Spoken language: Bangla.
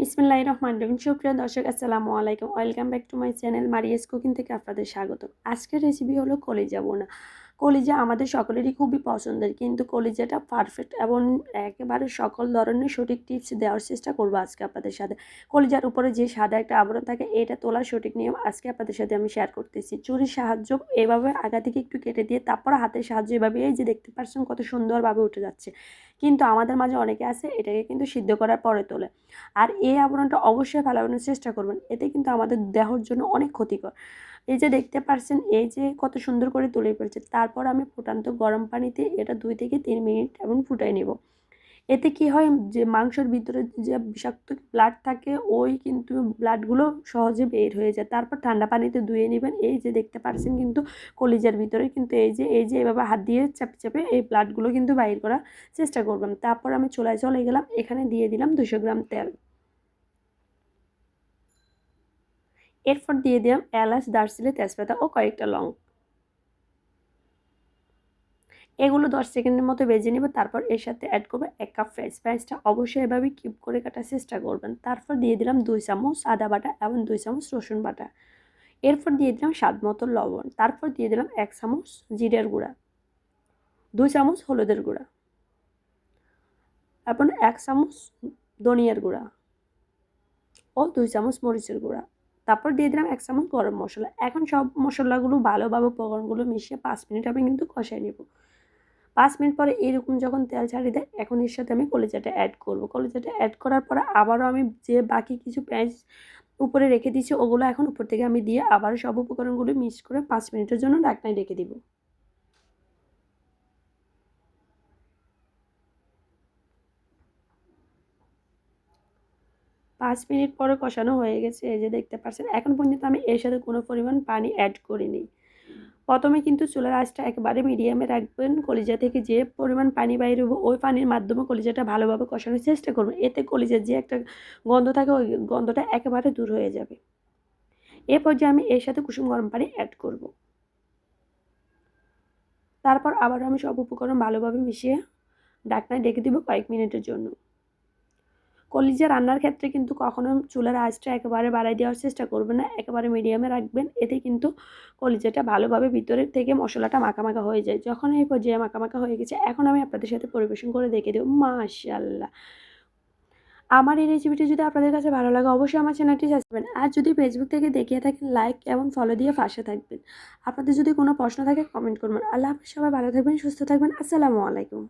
বিসমিল্লাহ রহমান রহিম। সুপ্রিয় দর্শক, আসসালামু আলাইকুম। Welcome back to my channel Maria's cooking থেকে আপনাদের স্বাগত আজকের রেসিপি হলো কলেজ কলিজা বোনা। কলিজা আমাদের সকলেরই খুবই পছন্দের, কিন্তু কলিজাটা পারফেক্ট এবং একেবারে সকল ধরনের সঠিক টিপস দেওয়ার চেষ্টা করব আজকে আপনাদের সাথে। কলিজার উপরে যে সাদা একটা আবরণ থাকে, এটা তোলার সঠিক নিয়ম আজকে আপনাদের সাথে আমি শেয়ার করতেছি। চুরির সাহায্য এভাবে আগা থেকে একটু কেটে দিয়ে, তারপর হাতের সাহায্য এভাবে, এই যে দেখতে পাচ্ছেন কত সুন্দরভাবে উঠে যাচ্ছে। কিন্তু আমাদের মাঝে অনেকে আছে, এটাকে কিন্তু সিদ্ধ করার পরে তোলে। আর এই আবরণটা অবশ্যই ফেলানোর চেষ্টা করবেন, এতে কিন্তু আমাদের দেহর জন্য অনেক ক্ষতিকর। এই যে দেখতে পারছেন, এই যে কত সুন্দর করে তুলে ফেলছে। তারপর আমি ফুটান্ত গরম পানিতে এটা দুই থেকে তিন মিনিট এবং ফুটাই নেব। এতে কি হয় যে মাংসের ভিতরে যে বিষাক্ত ব্লাড থাকে, ওই কিন্তু ব্লাডগুলো সহজে বের হয়ে যায়। তারপর ঠান্ডা পানিতে ধুয়ে নেবেন। এই যে দেখতে পাচ্ছেন কিন্তু কলিজার ভিতরে কিন্তু এই যে এই যে এভাবে হাত দিয়ে চাপে চাপে এই ব্লাডগুলো কিন্তু বাইর করার চেষ্টা করবেন। তারপর আমি চুলায় চলে গেলাম। এখানে দিয়ে দিলাম দুশো গ্রাম তেল। এরপর দিয়ে দিলাম এলাচ, দারচিনি, তেজপাতা ও কয়েকটা লং। এগুলো দশ সেকেন্ডের মতো বেজে নেব, তারপর এর সাথে অ্যাড করব এক কাপ ফ্রেঞ্চ ফ্রাইসটা অবশ্যই এভাবে কিউব করে কাটার চেষ্টা করবেন। তারপর দিয়ে দিলাম দুই চামচ আদা বাটা এবং দুই চামচ রসুন বাটা। এরপর দিয়ে দিলাম স্বাদ মতো লবণ। তারপর দিয়ে দিলাম এক চামচ জিরের গুঁড়া, দুই চামচ হলুদের গুঁড়া এবং এক চামচ ধনিয়ার গুঁড়া ও দুই চামচ মরিচের গুঁড়া। তারপর দিয়ে দিলাম এক চামচ গরম মশলা। এখন সব মশলাগুলো, ভালোভাবে উপকরণগুলো মিশিয়ে পাঁচ মিনিট আমি কিন্তু কষাই নেব। পাঁচ মিনিট পরে এরকম যখন তেল ছাড়িয়ে দেয়, এখন এর সাথে আমি কলিজাটা অ্যাড করব। কলিজাটা অ্যাড করার পরে আবারও আমি যে বাকি কিছু পেঁয়াজ উপরে রেখে দিয়েছি, ওগুলো এখন উপর থেকে আমি দিয়ে আবার সব উপকরণগুলো মিক্স করে পাঁচ মিনিটের জন্য ডাকনায় রেখে দিব। পাঁচ মিনিট পরে কষানো হয়ে গেছে, এই যে দেখতে পাচ্ছেন। এখন পর্যন্ত আমি এর সাথে কোনো পরিমাণ পানি অ্যাড করিনি। প্রথমে কিন্তু চুলার আঁচটা একেবারে মিডিয়ামে রাখবেন। কলিজা থেকে যে পরিমাণ পানি বাইরে ওই পানির মাধ্যমে কলিজাটা ভালোভাবে কষানোর চেষ্টা করবেন। এতে কলিজার যে একটা গন্ধ থাকে, ওই গন্ধটা একেবারে দূর হয়ে যাবে। এ পর্যায়ে আমি এর সাথে কুসুম গরম পানি অ্যাড করব। তারপর আবার আমি সব উপকরণ ভালোভাবে মিশিয়ে ডাকনায় ডেকে দিব কয়েক মিনিটের জন্য। কলিজা রান্নার ক্ষেত্রে কিন্তু কখনো চুলার আঁচটা একেবারে বাড়াই দেওয়ার চেষ্টা করবেন না, একেবারে মিডিয়ামে রাখবেন। এতে কিন্তু কলিজাটা ভালোভাবে ভিতরের থেকে মশলাটা মাখামাখা হয়ে যায়। যখন এই পর্যায়ে মাখামাখা হয়ে গেছে, এখন আমি আপনাদের সাথে পরিবেশন করে দেখে দেবো। মাশাল্লাহ আমার এই রেসিপিটি যদি আপনাদের কাছে ভালো লাগে, অবশ্যই আমার চ্যানেলটি সাবস্ক্রাইব আর যদি ফেসবুক থেকে দেখিয়ে থাকেন লাইক এবং ফলো দিয়ে পাশে থাকবেন। আপনাদের যদি কোনো প্রশ্ন থাকে কমেন্ট করবেন। আল্লাহ হাফিজ, সবাই ভালো থাকবেন, সুস্থ থাকবেন। আসসালামু আলাইকুম।